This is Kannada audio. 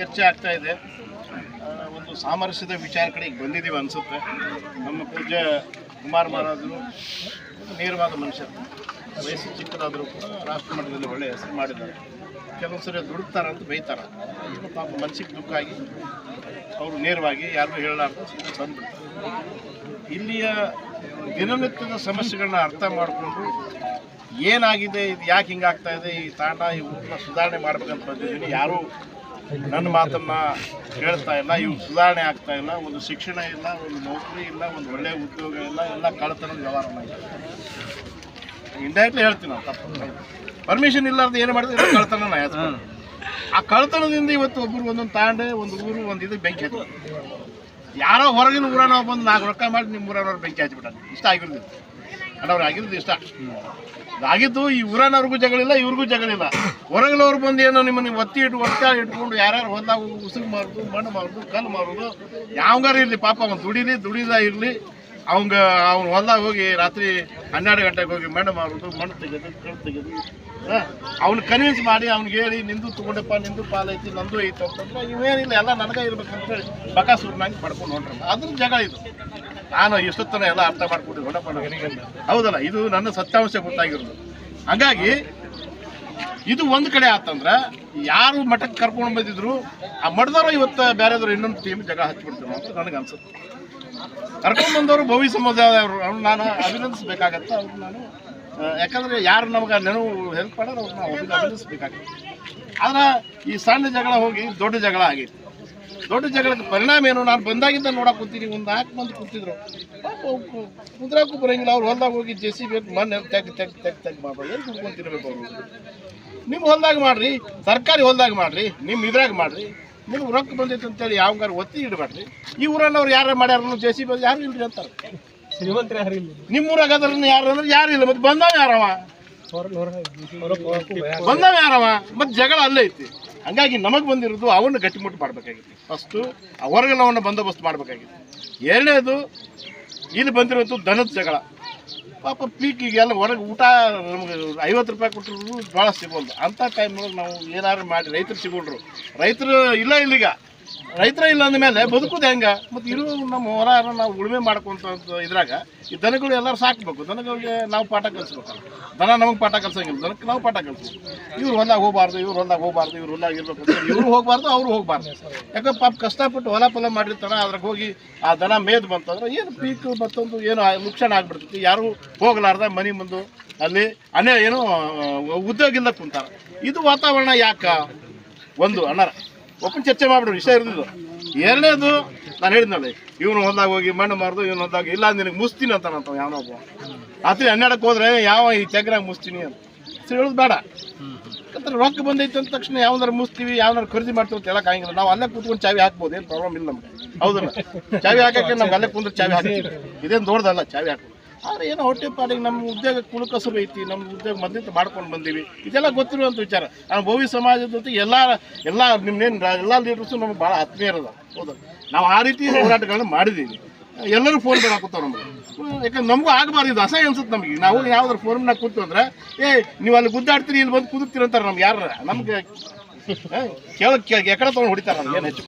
ಚರ್ಚೆ ಆಗ್ತಾ ಇದೆ. ಒಂದು ಸಾಮರಸ್ಯದ ವಿಚಾರ ಕಡೆಗೆ ಬಂದಿದ್ದೀವಿ ಅನಿಸುತ್ತೆ. ನಮ್ಮ ಪೂಜ್ಯ ಕುಮಾರ್ ಮಹಾರಾಜರು ನೇರವಾದ ಮನುಷ್ಯರು ವಯಸ್ಸು ಚಿಕ್ಕದಾದರೂ ಕೂಡ ರಾಷ್ಟ್ರ ಮಟ್ಟದಲ್ಲಿ ಒಳ್ಳೆಯ ಹೆಸರು ಮಾಡಿದ್ದಾರೆ. ಕೆಲವು ಸರಿ ದುಡುಕ್ತಾರ ಅಂತ ಬೈತಾರೆ. ಪಾಪ ಮನಸ್ಸಿಗೆ ದುಃಖ ಆಗಿ ಅವರು ನೇರವಾಗಿ ಯಾರಿಗೂ ಹೇಳಲಾರ್ದು ಬಂದ್ಬಿಡ್ತಾರೆ ಇಲ್ಲಿಯ ದಿನನಿತ್ಯದ ಸಮಸ್ಯೆಗಳನ್ನ ಅರ್ಥ ಮಾಡಿಕೊಂಡು ಏನಾಗಿದೆ, ಇದು ಯಾಕೆ ಹಿಂಗಾಗ್ತಾ ಇದೆ, ಈ ತಾಂಡ, ಈ ಊರನ್ನ ಸುಧಾರಣೆ ಮಾಡ್ಬೇಕಂತ ಬಂದಿದ್ದೀನಿ. ಯಾರೂ ನನ್ನ ಮಾತನ್ನ ಕೇಳ್ತಾ ಇಲ್ಲ ಇವು ಸುಧಾರಣೆ ಆಗ್ತಾ ಇಲ್ಲ, ಒಂದು ಶಿಕ್ಷಣ ಇಲ್ಲ, ಒಂದು ನೌಕರಿ ಇಲ್ಲ, ಒಂದು ಒಳ್ಳೆಯ ಉದ್ಯೋಗ ಇಲ್ಲ, ಎಲ್ಲ ಕಳ್ತನದ ವ್ಯವಹಾರ ಇಂಡೈರೆಕ್ಟ್ಲಿ ಹೇಳ್ತೀನಿ ನಾವು ತಪ್ಪು. ಪರ್ಮಿಷನ್ ಇಲ್ಲಾರ್ದು ಏನು ಮಾಡಿದ್ರೆ ಕಳ್ತನ ಆ ಕಳ್ತನದಿಂದ ಇವತ್ತು ಒಬ್ಬರು ಒಂದೊಂದು ತಾಂಡೆ, ಒಂದು ಊರು, ಒಂದು ಇದಕ್ಕೆ ಬೆಂಕಿ ಹಚ್ಚಿ ಯಾರೋ ಹೊರಗಿನ ಊರನೋ ಬಂದು ನಾಲ್ಕು ರೊಕ್ಕ ಮಾಡಿ ನಿಮ್ಮ ಊರವ್ರು ಬೆಂಕಿ ಹಚ್ಚಿಬಿಟ್ಟಾರೆ ಇಷ್ಟ ಆಗಿರೋದು ಅನ್ನೋರು ಆಗಿದ್ದು ಇಷ್ಟ. ಆಗಿದ್ದು ಈ ಊರನವ್ರಿಗೂ ಜಗಳಿಲ್ಲ ಇವ್ರಿಗೂ ಜಗಳಿಲ್ಲ ಹೊರಗಿನವ್ರು ಬಂದು ಏನೋ ನಿಮ್ಮನ್ನ ಒತ್ತಿ ಇಟ್ಟು, ಒತ್ತ ಇಟ್ಕೊಂಡು ಯಾರ್ಯಾರು ಹೊಲ್ದಾಗ ಉಸುಗು ಮಾರೋದು, ಮಣ್ಣು ಮಾರೋದು, ಕಲ್ಲು ಮಾರೋದು, ಯಾವಂಗಾರ ಇರಲಿ, ಪಾಪ ಅವ್ನು ದುಡಿಲಿ, ದುಡಿದ ಇರಲಿ, ಅವಂಗ, ಅವ್ನು ಹೊಲ್ದಾಗ ಹೋಗಿ ರಾತ್ರಿ ಹನ್ನೆರಡು ಗಂಟೆಗೆ ಹೋಗಿ ಮಣ್ಣು ಮಾರೋದು, ಮಣ್ಣು ತೆಗೆದು, ಕಲ್ಲು ತೆಗೆದು ಅವ್ನ ಕನ್ವಿನ್ಸ್ ಮಾಡಿ ಅವ್ನಿಗೆ ಹೇಳಿ, ನಿಂದು ತಗೊಂಡಪ್ಪ, ನಿಂದು ಪಾಲೈತಿ ನಂದು ಐತಿ ಅಂತಂದ್ರೆ ಇವೇನಿಲ್ಲ, ಎಲ್ಲ ನನಗೆ ಇರ್ಬೇಕಂತ ಹೇಳಿ ಬಕಾಸೂರ್ನಾಗಿ ಪಡ್ಕೊಂಡು ಹೊಂಟ್ರಲ್ಲ ಅದ್ರ ಜಗಳ ಇದು. ನಾನು ಇಷ್ಟೊತ್ತನ ಎಲ್ಲ ಅರ್ಥ ಮಾಡ್ಕೊಂಡು ಹೌದಲ್ಲ, ಇದು ನನ್ನ ಸತ್ಯಾಂಶ ಗೊತ್ತಾಗಿರೋದು. ಹಂಗಾಗಿ ಇದು ಒಂದು ಕಡೆ ಆತಂದ್ರೆ ಯಾರು ಮಠಕ್ಕೆ ಕರ್ಕೊಂಡು ಬಂದಿದ್ರು, ಆ ಮಠದವರು ಇವತ್ತು ಬೇರೆದವ್ರು ಇನ್ನೊಂದು ಟೀಮ್ ಜಗ ಹಚ್ಬಿಡ್ತಾರೆ ಅಂತ ನನಗೆ ಅನ್ಸುತ್ತೆ. ಕರ್ಕೊಂಡು ಬಂದವರು ಭವಿ ಸಮುದಾಯದವರು ಅವ್ರು ನಾನು ಅಭಿನಂದಿಸ್ಬೇಕಾಗತ್ತೆ, ಅವ್ರು ನಾನು ಯಾಕಂದ್ರೆ ಯಾರು ನಮ್ಗೆ ನೆನವು ಹೆಲ್ಪ್ ಮಾಡೋರು ಅವ್ರು ನಾವು ಅಭಿ- ಅಭಿನಂದಿಸ್ಬೇಕಾಗತ್ತೆ. ಆದ್ರೆ ಈ ಸಣ್ಣ ಜಗಳ ಹೋಗಿ ದೊಡ್ಡ ಜಗಳ ಆಗೈತಿ ದೊಡ್ಡ ಜಗಳಕ್ಕೆ ಪರಿಣಾಮ ಏನು? ನಾನು ಬಂದಾಗಿಂದ ನೋಡಕ್ ಕೂತೀನಿ. ಒಂದು ನಾಲ್ಕು ಮಂದಿ ಕೂತಿದ್ರು. ಕುದ್ರಾಕು ಬರಂಗಿಲ್ಲ. ಅವ್ರು ಹೊಲ್ದಾಗ ಹೋಗಿ ಜೆ ಸಿ ಬೇಕು ಮಣ್ಣು ತೆಗ್ ತೆಗ್ ತೆಗ್ ತೆಗ್ ಮಾಡ್ಬೋದು ಏನು ಕುತ್ಕೊಂತಿರ್ಬೇಕು ಅವರು? ನಿಮ್ಮ ಹೊಲ್ದಾಗ ಮಾಡ್ರಿ. ಸರ್ಕಾರಿ ಹೊಲ್ದಾಗ ಮಾಡ್ರಿ. ನಿಮ್ಮ ಇದ್ರಾಗ ಮಾಡ್ರಿ. ನಿಮ್ಗೆ ರೊಕ್ಕ ಬಂದೈತೆ ಅಂತೇಳಿ ಯಾವಂಗಾರ ಒತ್ತಿ ಇಡಬೇಡ್ರಿ. ಈ ಊರನ್ನವ್ರು ಯಾರು ಮಾಡ್ಯಾರ ಜೆ ಸಿ ಬಿ ಯಾರು ಇಲ್ರಿ ಅಂತಾರೆ. ಶ್ರೀಮಂತರ ಯಾರು ಇಲ್ಲ? ನಿಮ್ಮ ಊರಾಗ ಅದ್ರ ಯಾರು ಅಂದ್ರೆ ಯಾರು ಇಲ್ಲ. ಮತ್ತೆ ಬಂದವ ಯಾರವ? ಬಂದವ ಯಾರವ? ಮತ್ತೆ ಜಗಳ ಅಲ್ಲೇ ಐತಿ. ಹಂಗಾಗಿ ನಮಗೆ ಬಂದಿರೋದು ಅವನ್ನ ಗಟ್ಟಿಮುಟ್ಟು ಮಾಡ್ಬೇಕಾಗಿತ್ತು. ಫಸ್ಟು ಹೊರಗಲವನ್ನ ಬಂದೋಬಸ್ತ್ ಮಾಡ್ಬೇಕಾಗಿತ್ತು. ಎರಡನೇದು ಇಲ್ಲಿ ಬಂದಿರೋದು ದನದ ಜಗಳ. ಪಾಪ ಪೀಕಿಗೆಲ್ಲ ಹೊರಗೆ ಊಟ ನಮ್ಗೆ ಐವತ್ತು ರೂಪಾಯಿ ಕೊಟ್ಟರು ಭಾಳ ಸಿಗೋದು ಅಂಥ ಟೈಮ್ನೊಳಗೆ ನಾವು ಏನಾದ್ರು ಮಾಡಿ ರೈತರು ಸಿಗೋಲ್ರು. ರೈತರು ಇಲ್ಲ ಇಲ್ಲೀಗ. ರೈತರ ಇಲ್ಲ ಅಂದಮೇಲೆ ಬದುಕುದು ಹೆಂಗ? ಮತ್ತು ಇರೋ ನಮ್ಮ ಹೊರ ನಾವು ಉಳುಮೆ ಮಾಡ್ಕೊಂತ ಇದ್ರಾಗ ಈ ದನಗಳು ಎಲ್ಲರೂ ಸಾಕ್ಬೇಕು. ದನಗಳಿಗೆ ನಾವು ಪಾಠ ಕಲಿಸ್ಬೇಕಲ್ಲ. ದನ ನಮಗೆ ಪಾಠ ಕಲ್ಸಂಗಿಲ್ಲ. ದನಕ್ಕೆ ನಾವು ಪಾಠ ಕಲಿಸ್ಬೇಕು. ಇವ್ರು ಹೊಲ್ದಾಗ ಹೋಗಬಾರ್ದು, ಇವ್ರು ಹೊಲ್ದಾಗ ಹೋಗಬಾರ್ದು, ಇವ್ರು ಹೊಲ್ದಾಗ ಇರ್ಬೇಕು ಇವ್ರು ಹೋಗಬಾರ್ದು, ಅವ್ರು ಹೋಗಬಾರ್ದು. ಯಾಕಂದ್ರೆ ಪಾಪ ಕಷ್ಟಪಟ್ಟು ಹೊಲ ಪೊಲ ಮಾಡಿರ್ತಾರ, ಅದ್ರಾಗ ಹೋಗಿ ಆ ದನ ಮೇದ್ ಬಂತಂದ್ರೆ ಏನು ಪೀಕ್ ಮತ್ತೊಂದು ಏನು ನುಕ್ಸಾನ ಆಗ್ಬಿಡ್ತೈತಿ. ಯಾರು ಹೋಗ್ಲಾರ್ದ ಮನೆ ಮುಂದೆ ಅಲ್ಲಿ ಅನೇ ಏನು ಉದ್ಯೋಗ ಇಲ್ಲ ಕುಂತಾರ. ಇದು ವಾತಾವರಣ ಯಾಕ? ಒಂದು ಅಣ್ಣಾರ ಒಪ್ಪನ್ ಚರ್ಚೆ ಮಾಡ್ಬಿಡ್ರಿ ವಿಷಯ ಇರ್ದಿದ್ದು ಎರಡನೇದು ನಾನು ಹೇಳಿದ್ನಲ್ಲ ಇವನು ಹೊಲ್ದಾಗ ಹೋಗಿ ಮಣ್ಣು ಮಾರ್ದು, ಇವನು ಹೊಲ್ದಾಗ ಇಲ್ಲ ನಿನಗೆ ಮುಸ್ತೀನಿ ಅಂತ ಅಂತ ಯಾವನೋ ಒಬ್ಬ ರಾತ್ರಿ ಹನ್ನೆರಡಕ್ಕೆ ಹೋದ್ರೆ, ಯಾವ ಈ ಚಕ್ರ ಮುಸ್ತೀನಿ ಅಂತ. ಹೇಳೋದು ಬೇಡ. ಯಾಕಂದ್ರೆ ರೊಕ್ಕ ಬಂದೈತೆ ಅಂದ ತಕ್ಷಣ ಯಾವ್ದಾರು ಮುಸ್ತೀವಿ ಯಾವ್ದಾರು ಖರೀದಿ ಮಾಡ್ತೀವಿ ಅಂತ ಹೇಳಕ್ ಆಗಿಲ್ಲ ನಾವು ಅಲ್ಲೇ ಕೂತ್ಕೊಂಡು ಚಾವಿ ಹಾಕ್ಬೋದು, ಏನು ಪ್ರಾಬ್ಲಮ್ ಇಲ್ಲ ನಮ್ಗೆ. ಹೌದಲ್ಲ? ಚಾವಿ ಹಾಕಕ್ಕೆ ನಮ್ಗೆ ಅಲ್ಲೇ ಕುಂದ್ರೆ ಚಾವಿ ಹಾಕ್ತೀವಿ. ಇದೇನು ದೊಡ್ಡದಲ್ಲ, ಚಾವಿ ಹಾಕೋದು ಆದ್ರೆ ಏನೋ ಹೊಟ್ಟೆ ಪಾಡಿಗೆ ನಮ್ಮ ಉದ್ಯೋಗ ಕುಲಕಸರು ಐತಿ ನಮ್ಮ ಉದ್ಯೋಗ ಮೊದಲಿಂದ ಮಾಡ್ಕೊಂಡು ಬಂದೀವಿ. ಇದೆಲ್ಲ ಗೊತ್ತಿರುವಂಥ ವಿಚಾರ. ನಾನು ಭವಿ ಸಮಾಜದ ಜೊತೆ ಎಲ್ಲ ಎಲ್ಲ ನಿಮ್ಮನ್ನೇನು ಎಲ್ಲ ಲೀಡರ್ಸು ನಮ್ಗೆ ಭಾಳ ಆತ್ಮೀಯರದ ಹೌದು. ನಾವು ಆ ರೀತಿ ಹೋರಾಟಗಳನ್ನ ಮಾಡಿದ್ದೀವಿ ಎಲ್ಲರೂ ಫೋನ್ ಹಾಕುತ್ತಾವ ನಮಗೆ. ಯಾಕಂದ್ರೆ ನಮಗೂ ಆಗಬಾರ್ದು, ಇದು ಅಸಹ್ಯ ಅನ್ಸುತ್ತೆ ನಮಗೆ. ನಾವು ಯಾವ್ದಾರು ಫೋರ್ಮ್ನಾಗ ಕೂತು ಅಂದ್ರೆ, ಏ, ನೀವು ಅಲ್ಲಿ ಗುದ್ದಾಡ್ತೀರಿ, ಇಲ್ಲಿ ಬಂದು ಕುದುಕ್ತೀರಿ ಅಂತಾರೆ ನಮ್ಗೆ ಯಾರ ನಮ್ಗೆ ಕೇಳಕ್ಕೆ ಎಕಡೆ ತೊಗೊಂಡು ಹೊಡಿತಾರೆ ನಮ್ಗೆ, ಏನು ಹೆಚ್ಚು